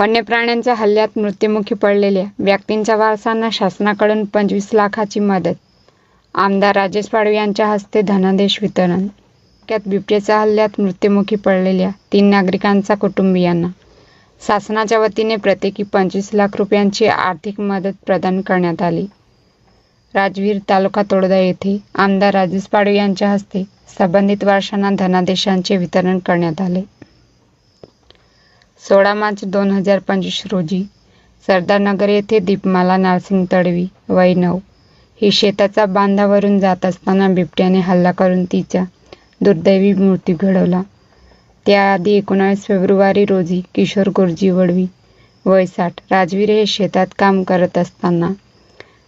वन्य प्राण्यांच्या हल्ल्यात मृत्युमुखी पडलेल्या व्यक्तींच्या वारसांना शासनाकडून पंचवीस लाखाची मदत. आमदार राजेश पाडवी यांच्या हस्ते धनादेश वितरण. त्यात बिबट्याच्या हल्ल्यात मृत्युमुखी पडलेल्या तीन नागरिकांचा कुटुंबियांना. शासनाच्या वतीने प्रत्येकी पंचवीस लाख रुपयांची आर्थिक मदत प्रदान करण्यात आली. राजवीर तालुका तोडदा येथे आमदार राजेश पाडवी यांच्या हस्ते संबंधित वर्षांना धनादेशांचे वितरण करण्यात आले. सोळा मार्च दोन हजार पंचवीस रोजी सरदारनगर येथे दीपमाला नरसिंग तडवी वय नऊ ही शेताच्या बांधावरून जात असताना बिबट्याने हल्ला करून तिचा दुर्दैवी मृत्यू घडवला. त्याआधी एकोणावीस फेब्रुवारी रोजी किशोर गुरुजी वडवी वय साठ राजवीर हे शेतात काम करत असताना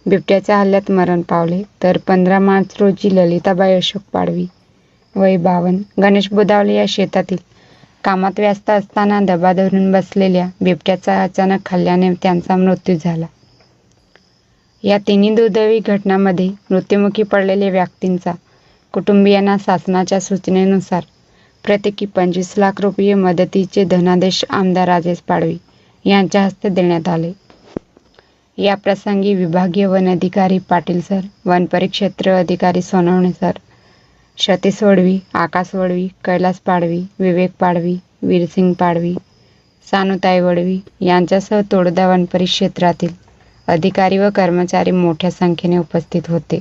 बिबट्याच्या हल्ल्यात मरण पावले. तर पंधरा मार्च रोजी ललिताबाई अशोक पाडवी वय बावन गणेश बुदावले या शेतातील कामात व्यस्त असताना दबा धरून बसलेल्या बिबट्याचा अचानक खाल्ल्याने त्यांचा मृत्यू झाला. या तिन्ही दुर्दैवी घटनांमध्ये मृत्युमुखी पडलेल्या व्यक्तींचा कुटुंबियांना शासनाच्या सूचनेनुसार प्रत्येकी पंचवीस लाख रुपये मदतीचे धनादेश आमदार राजेश पाडवी यांच्या हस्ते देण्यात आले. या प्रसंगी विभागीय वन अधिकारी पाटील सर वन परिक्षेत्र अधिकारी सोनवणे सर सतीश वडवी आकाश वडवी कैलास पाडवी विवेक पाडवी वीरसिंग पाडवी सानुताई वडवी यांच्यासह तोडदा वन परिक्षेत्रातील अधिकारी व कर्मचारी मोठ्या संख्येने उपस्थित होते.